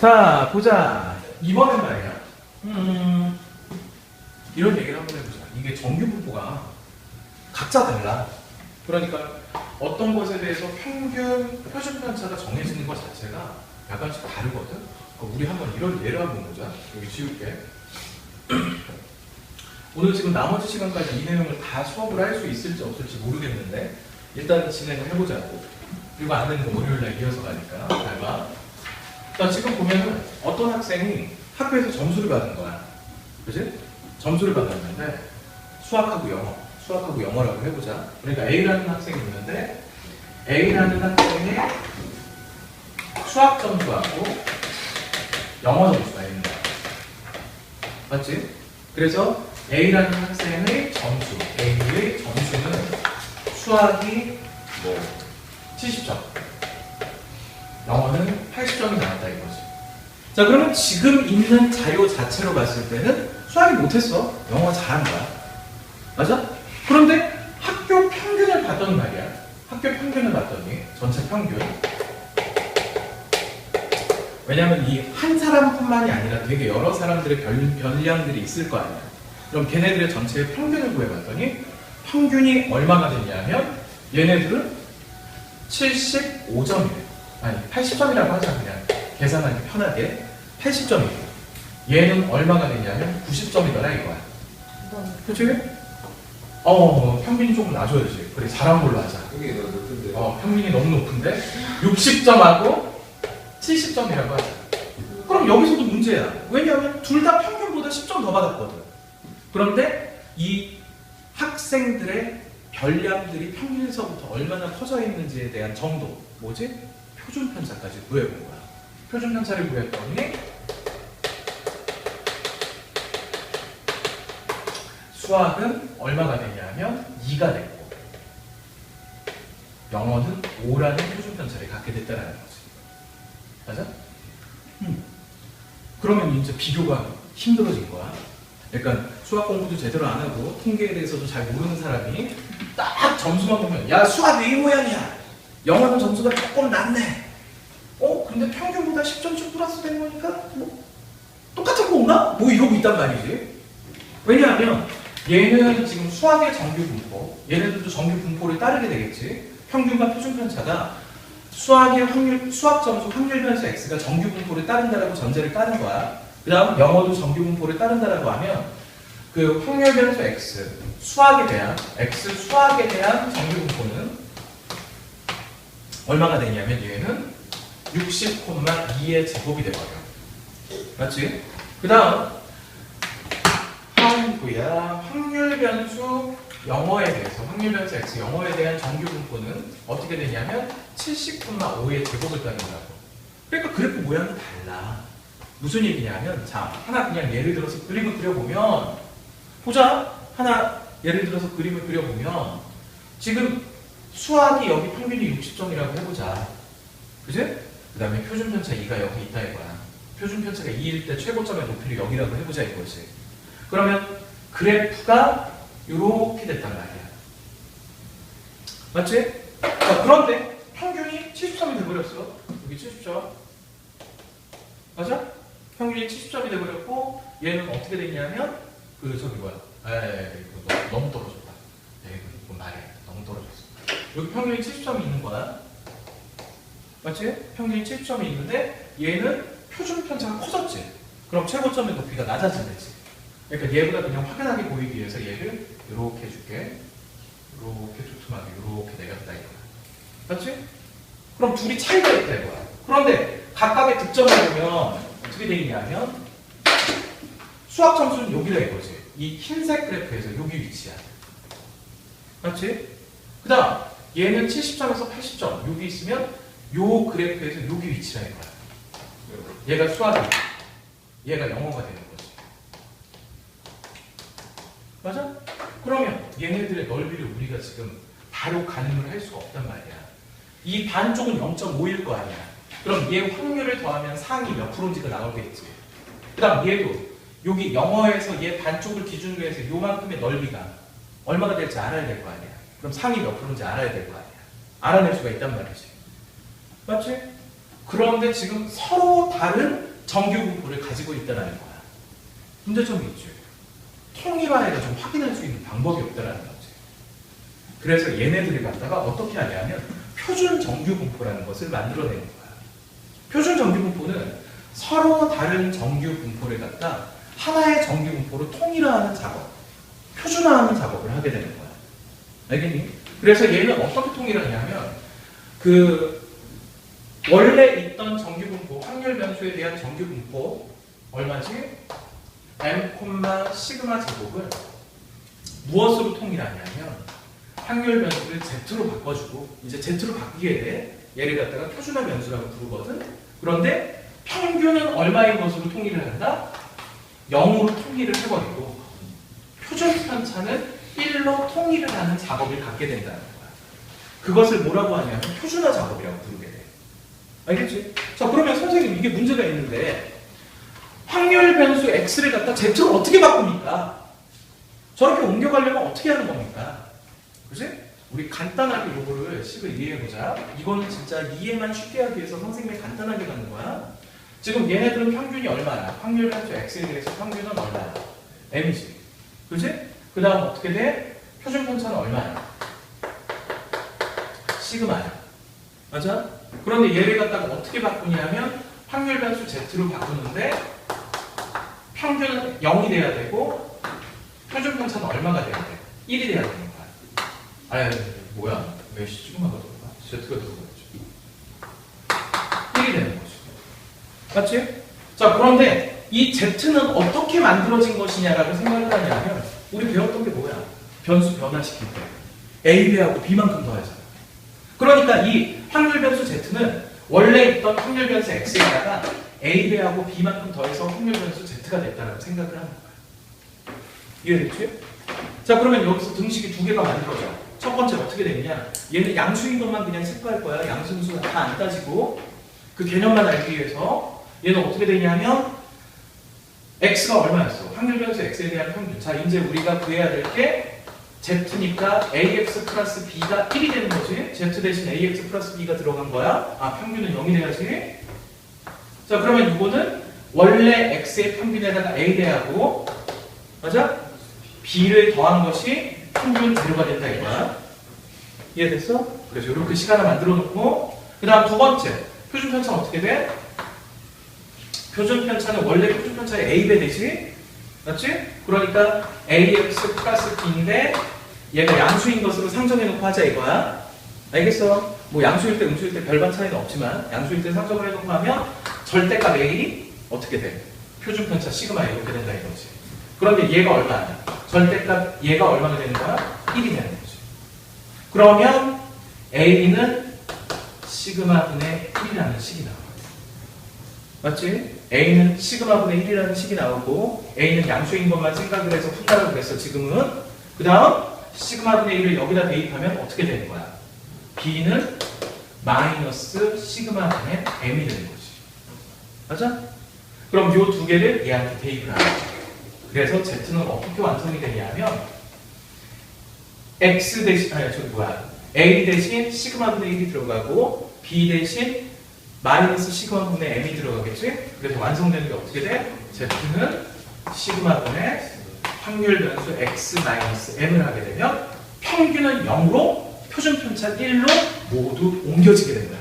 자, 보자. 이번엔 말이야. 음, 이런 얘기를 한번 해보자. 이게 정규 분포가 각자 달라. 그러니까 어떤 것에 대해서 평균 표준 편차가 정해지는 것 자체가 약간씩 다르거든. 우리 한번 이런 예를 한번 보자. 여기 지울게. 오늘 지금 나머지 시간까지 이 내용을 다 수업을 할 수 있을지 없을지 모르겠는데 일단 진행을 해보자고. 그리고 안 되는 거 월요일 날 이어서 가니까 잘 봐. 자, 지금 보면은 어떤 학생이 학교에서 점수를 받은 거야. 그지? 점수를 받았는데 수학하고 영어, 수학하고 영어라고 해보자. 그러니까 A라는 학생이 있는데 A라는 학생의 수학 점수하고 영어 점수가 있는 거야. 맞지? 그래서 A라는 학생의 점수, A의 점수는 수학이 뭐 70점, 영어는 80점이 나왔다 이거지. 자, 그러면 지금 있는 자료 자체로 봤을 때는 수학이 못했어. 영어 잘한 거야. 맞아? 그런데 학교 평균을 봤더니 말이야. 학교 평균을 봤더니 전체 평균. 왜냐면 이 한 사람뿐만이 아니라 되게 여러 사람들의 별, 별량들이 있을 거 아니야. 그럼 걔네들의 전체의 평균을 구해봤더니 평균이 얼마가 됐냐면 얘네들은 75점이래. 아니 80점이라고 하자 그냥 계산하기 편하게 80점이고 얘는 얼마가 되냐면 90점이더라 이거야. 그치? 어 평균이 조금 낮아야지. 그래 잘한 걸로 하자. 형이 너 높은데 어 평균이 너무 높은데 60점하고 70점이라고 하자. 그럼 여기서도 문제야. 왜냐하면 둘 다 평균보다 10점 더 받았거든. 그런데 이 학생들의 별량들이 평균에서부터 얼마나 커져 있는지에 대한 정도, 뭐지? 표준 편차까지 구해본 거야. 표준 편차를 구했더니 수학은 얼마가 되냐면 2가 됐고 영어는 5라는 표준 편차를 갖게 됐다는 거지. 맞아? 음. 그러면 이제 비교가 힘들어진 거야. 그러니까 수학 공부도 제대로 안 하고 통계에 대해서도 잘 모르는 사람이 딱 점수만 보면 야 수학 이 모양이야. 영어는 점수가 조금 낮네. 어 근데 평균보다 10점씩 플러스 된 거니까 뭐 똑같은 건가? 뭐 이러고 있단 말이지. 왜냐하면 얘는 지금 수학의 정규 분포, 얘네들도 정규 분포를 따르게 되겠지. 평균과 표준 편차가 수학의 확률, 수학 점수 확률 변수 x가 정규 분포를 따른다라고 전제를 까는 거야. 그다음 영어도 정규 분포를 따른다라고 하면 그 확률 변수 x 수학에 대한 x 수학에 대한 정규 분포는 얼마가 되냐면 얘는 60,2의 제곱이 돼버려. 맞지? 그다음 하이브야 확률 변수 영어에 대해서 확률 변수 x 영어에 대한 정규 분포는 어떻게 되냐면 70,5의 제곱을 따른다고. 그러니까 그래프 모양이 달라. 무슨 얘기냐면 자 하나 그냥 예를 들어서 그림을 그려보면 보자 하나 예를 들어서 그림을 그려보면 지금 수학이 여기 평균이 60점이라고 해보자 그지? 그 다음에 표준 편차 2가 여기 있다 이거야 표준 편차가 2일 때 최고점의 높이를 여기라고 해보자 이거지 그러면 그래프가 이렇게 됐단 말이야. 맞지? 자, 그런데 평균이 70점이 돼버렸어. 여기 70점 맞아? 평균이 70점이 돼버렸고 얘는 어떻게 됐냐면 그 저기 뭐야? 에이 이거 너무, 떨어졌다. 에이 이거 말해. 너무 떨어졌어. 여기 평균이 70점이 있는 거야. 맞지? 평균이 70점이 있는데 얘는 표준 편차가 커졌지. 그럼 최고점의 높이가 낮아지겠지 그러니까 얘보다 그냥 확연하게 보이기 위해서 얘를 이렇게 해줄게 이렇게 두툼하게 이렇게 내렸다 이거야 맞지? 그럼 둘이 차이가 있다 이거야 그런데 각각의 득점을 보면 어떻게 돼 있냐면 수학 점수는 여기다 이거지. 이 흰색 그래프에서 여기 위치야. 맞지? 그 다음 얘는 70점에서 80점 여기 있으면 요 그래프에서 여기 위치라 이거야. 얘가 수학이 얘가 영어가 되는 거지. 맞아? 그러면 얘네들의 넓이를 우리가 지금 바로 가늠을 할 수가 없단 말이야. 이 반쪽은 0.5일 거 아니야. 그럼 얘 확률을 더하면 상이 몇 프로인지가 나오겠지. 그 다음 얘도 여기 영어에서 얘 반쪽을 기준으로 해서 요만큼의 넓이가 얼마가 될지 알아야 될 거 아니야. 그럼 상이 몇 프로인지 알아야 될 거 아니야. 알아낼 수가 있단 말이지. 맞지? 그런데 지금 서로 다른 정규 분포를 가지고 있다는 거야. 문제점이 있죠. 통일화해가 좀 확인할 수 있는 방법이 없다는 거지. 그래서 얘네들이 갖다가 어떻게 하냐면 표준 정규 분포라는 것을 만들어내는 거야. 표준 정규 분포는 서로 다른 정규 분포를 갖다 하나의 정규 분포로 통일화하는 작업, 표준화하는 작업을 하게 되는 거야. 알겠니? 그래서 얘는 어떻게 통일하냐면 그 원래 있던 정규 분포, 확률 변수에 대한 정규 분포 얼마지? M, 시그마 제곱을 무엇으로 통일하냐면 확률 변수를 z로 바꿔주고 이제 z로 바뀌게 돼. 얘를 갖다가 표준화 변수라고 부르거든. 그런데 평균은 얼마인 것으로 통일을 한다? 0으로 통일을 해버리고 표준 편차는 1로 통일을 하는 작업을 갖게 된다는 거야. 그것을 뭐라고 하냐면 표준화 작업이라고 부르게 돼. 알겠지? 자 그러면 선생님 이게 문제가 있는데 확률 변수 x를 갖다 z로 어떻게 바꿉니까? 저렇게 옮겨가려면 어떻게 하는 겁니까? 그지? 우리 간단하게 요거를 식을 이해해보자. 이거는 진짜 이해만 쉽게 하기 위해서 선생님이 간단하게 가는 거야. 지금 얘네들은 평균이 얼마야? 확률 변수 x에 대해서 평균은 얼마야? m이지. 그지? 그 다음 어떻게 돼? 표준 편차는 얼마야? 시그마야. 맞아? 그런데 얘를 갖다가 어떻게 바꾸냐면 확률 변수 z로 바꾸는데 평균은 0이 돼야 되고 표준 편차는 얼마가 돼야 돼? 1이 돼야 되는 거야. 아니, 뭐야? 왜 시그마가 들어가? z가 들어가야지. 1이 되는 거지. 맞지? 자, 그런데 이 z는 어떻게 만들어진 것이냐라고 생각을 하냐면 우리 배웠던 게 뭐야? 변수 변화시킬 때 a, b하고 b만큼 더하잖아. 그러니까 이 확률 변수 z는 원래 있던 확률 변수 x에다가 a, b하고 b만큼 더해서 확률 변수 z가 됐다라고 생각을 하는 거야. 이해됐지? 자, 그러면 여기서 등식이 두 개가 만들어져. 첫 번째 어떻게 되느냐? 얘는 양수인 것만 그냥 체크할 거야. 양수수 다 안 따지고 그 개념만 알기 위해서 얘는 어떻게 되냐면 x가 얼마였어? 확률 변수 x에 대한 평균. 자, 이제 우리가 구해야 될 게 z니까 ax 플러스 b가 1이 되는 거지. z 대신 ax 플러스 b가 들어간 거야. 아, 평균은 0이 돼야지. 자, 그러면 이거는 원래 x의 평균에다가 a 대하고 맞아? b를 더한 것이 평균 제로가 된다 이거야. 이해됐어? 그래서 이렇게 시간을 만들어 놓고 그 다음 두 번째 표준 편차는 어떻게 돼? 표준 편차는 원래 표준 편차의 a배 되지? 맞지? 그러니까 ax 플러스 b인데 얘가 양수인 것으로 상정해 놓고 하자 이거야. 알겠어? 뭐 양수일 때 음수일 때 별반 차이는 없지만 양수일 때 상정을 해 놓고 하면 절대값 a 어떻게 돼? 표준 편차 시그마 이렇게 된다 이거지. 그런데 얘가 얼마야? 절대값 얘가 얼마가 되는 거야? 1이 되는 거지. 그러면 a는 시그마 분의 1이라는 식이 나와. 맞지? a는 시그마 분의 1이라는 식이 나오고 a는 양수인 것만 생각을 해서 푼다고 그랬어 지금은 그 다음 시그마 분의 1을 여기다 대입하면 어떻게 되는 거야? b는 마이너스 시그마 분의 m이 되는 거지 맞아? 그럼 요 두 개를 얘한테 대입을 하는 거야 그래서 z는 어떻게 완성이 되냐면 x 대신 아니 저기 뭐야 a 대신 시그마 분의 1이 들어가고 b 대신 마이너스 시그마 분의 m이 들어가겠지? 그래서 완성되는 게 어떻게 돼? z는 시그마 분의 확률 변수 x 마이너스 m을 하게 되면 평균은 0으로 표준 편차 1로 모두 옮겨지게 된다.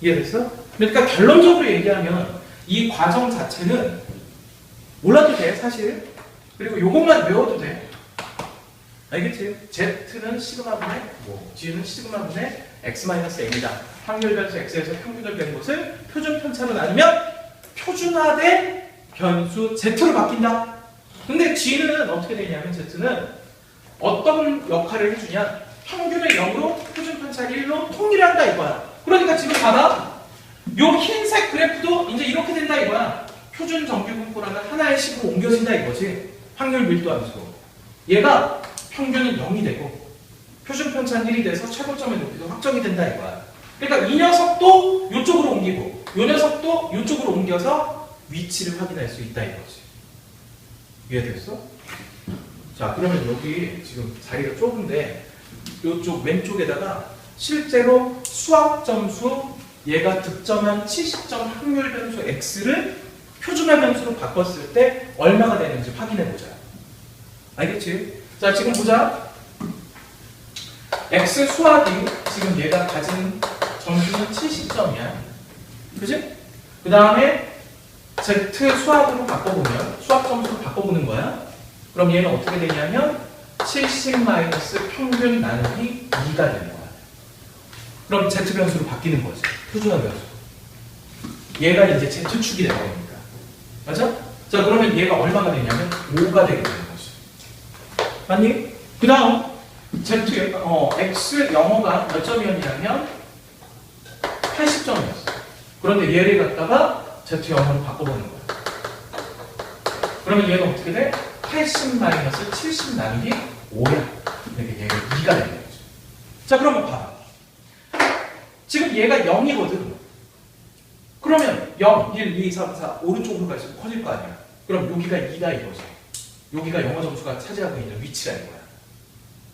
이해됐어? 그러니까 결론적으로 얘기하면 이 과정 자체는 몰라도 돼 사실. 그리고 요것만 외워도 돼. 알겠지? z는 시그마분의 뭐, g는 시그마분의 x 마이너스 m이다. 확률 변수 x에서 평균을 뺀 것을 표준 편차로 나누면 표준화된 변수 z로 바뀐다. 근데 g는 어떻게 되냐면 z는 어떤 역할을 해주냐? 평균을 0으로 표준 편차 1로 통일한다 이거야. 그러니까 지금 봐봐. 요 흰색 그래프도 이제 이렇게 된다 이거야. 표준 정규 분포라는 하나의 식으로 옮겨진다 이거지. 확률 밀도 함수. 얘가 평균은 0이 되고 표준 편차는 1이 돼서 최고점의 높이도 확정이 된다 이거야. 그러니까 이 녀석도 이쪽으로 옮기고 이 녀석도 이쪽으로 옮겨서 위치를 확인할 수 있다 이거지. 이해됐어? 자 그러면 여기 지금 자리가 좁은데 이쪽 왼쪽에다가 실제로 수학 점수 얘가 득점한 70점 확률 변수 x를 표준화 변수로 바꿨을 때 얼마가 되는지 확인해 보자. 알겠지? 자, 지금 보자. x 수학이 지금 얘가 가진 점수는 70점이야. 그지? 그 다음에 z 수학으로 바꿔보면 수학 점수로 바꿔보는 거야. 그럼 얘는 어떻게 되냐면 70 마이너스 평균 나누기 2가 되는 거야. 그럼 z 변수로 바뀌는 거지. 표준화 변수. 얘가 이제 z축이 되는 거니까. 맞아? 자, 그러면 얘가 얼마가 되냐면 5가 되게 되는 거지. 맞니? 그 다음, z, 어, x 영어가 몇 점이었냐면 80점이었어. 그런데 얘를 갖다가 z 영어로 바꿔보는 거야. 그러면 얘는 어떻게 돼? 80 마이너스 70 나누기 5야. 이렇게 얘가 2가 되는 거지. 자, 그러면 봐봐. 지금 얘가 0이거든. 그러면 0, 1, 2, 3, 4 오른쪽으로 갈수록 커질 거 아니야. 그럼 여기가 2가 이거지. 여기가 영어 점수가 차지하고 있는 위치가 이거야.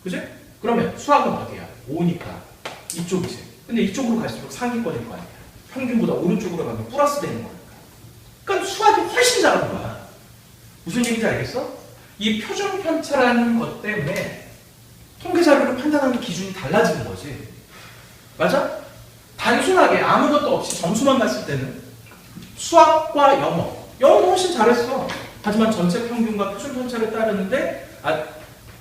그지? 그러면 수학은 어디야? 5니까 이쪽이지. 근데 이쪽으로 갈수록 상위권일 거 아니야. 평균보다 오른쪽으로 가면 플러스 되는 거니까. 그러니까 수학이 훨씬 잘하는 거야. 무슨 얘기인지 알겠어? 이 표준 편차라는 것 때문에 통계 자료를 판단하는 기준이 달라지는 거지. 맞아? 단순하게 아무것도 없이 점수만 봤을 때는 수학과 영어, 영어는 훨씬 잘했어. 하지만 전체 평균과 표준 편차를 따르는데 아,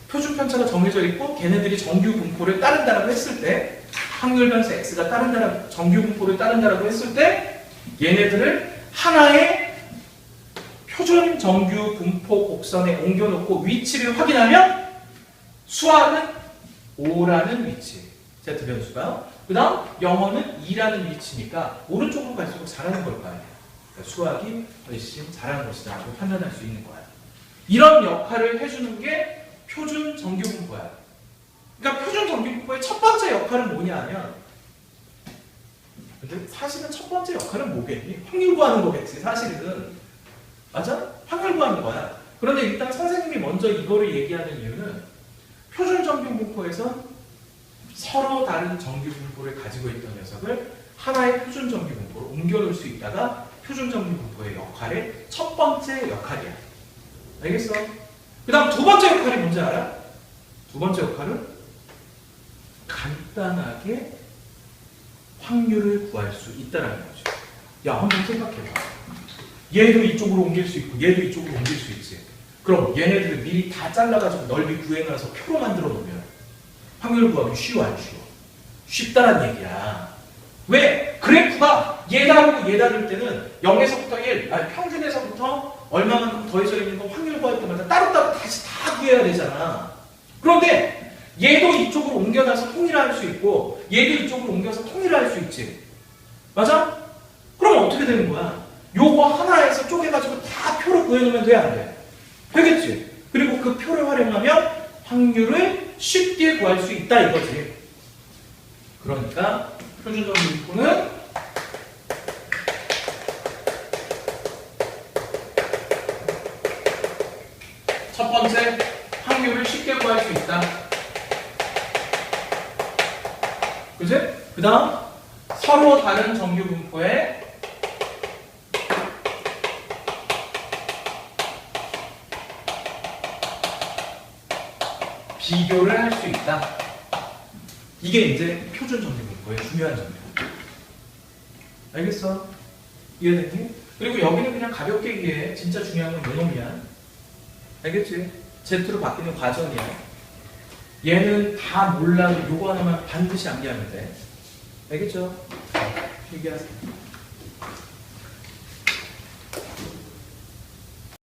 표준 편차가 정해져 있고 걔네들이 정규 분포를 따른다라고 했을 때 확률 변수 x가 따른다라고 정규 분포를 따른다라고 했을 때 얘네들을 하나의 표준 정규 분포 곡선에 옮겨놓고 위치를 확인하면 수학은 5라는 위치 z 변수가 그 다음 영어는 2라는 위치니까 오른쪽으로 갈수록 잘하는 걸거 아니야 그러니까 수학이 훨씬 잘하는 것이다 라고 판단할 수 있는 거야. 이런 역할을 해주는 게 표준 정규 분포야. 그러니까 표준 정규 분포의 첫 번째 역할은 뭐냐 하면 근데 사실은 첫 번째 역할은 뭐겠니? 확률 구하는 거겠지 사실은. 맞아? 확률 구하는 거야. 그런데 일단 선생님이 먼저 이거를 얘기하는 이유는 표준 정규 분포에서 서로 다른 정규 분포를 가지고 있던 녀석을 하나의 표준 정규 분포로 옮겨놓을 수 있다가 표준 정규 분포의 역할의 첫 번째 역할이야. 알겠어? 그 다음 두 번째 역할이 뭔지 알아? 두 번째 역할은 간단하게 확률을 구할 수 있다는 거죠. 야, 한번 생각해봐. 얘도 이쪽으로 옮길 수 있고, 얘도 이쪽으로 옮길 수 있지. 그럼 얘네들을 미리 다 잘라가지고 넓이 구해놔서 표로 만들어 놓으면 확률 구하기 쉬워 안 쉬워? 쉽다란 얘기야. 왜? 그래프가 얘다르고 얘다를 때는 0에서부터 1, 아니 평균에서부터 얼마만큼 더해져 있는 거 확률 구할 때마다 따로따로 다시 다 구해야 되잖아. 그런데 얘도 이쪽으로 옮겨놔서 통일할 수 있고 얘도 이쪽으로 옮겨서 통일할 수 있지. 맞아? 그럼 어떻게 되는 거야? 요거 하나에서 쪼개가지고 다 표로 구해놓으면 돼, 안 돼? 되겠지? 그리고 그 표를 활용하면 확률을 쉽게 구할 수 있다 이거지. 그러니까 표준적 분포는 첫 번째 확률을 쉽게 구할 수 있다. 그지? 그 다음 서로 다른 정규 분포에 비교를 할 수 있다. 이게 이제 표준 정규 분포의 중요한 점이야. 알겠어? 이해됐니? 그리고 여기는 그냥 가볍게 이해해. 진짜 중요한 건 요놈이야. 알겠지? Z로 바뀌는 과정이야. 얘는 다 몰라도 요거 하나만 반드시 암기하면 돼. 알겠죠? 필기하세요.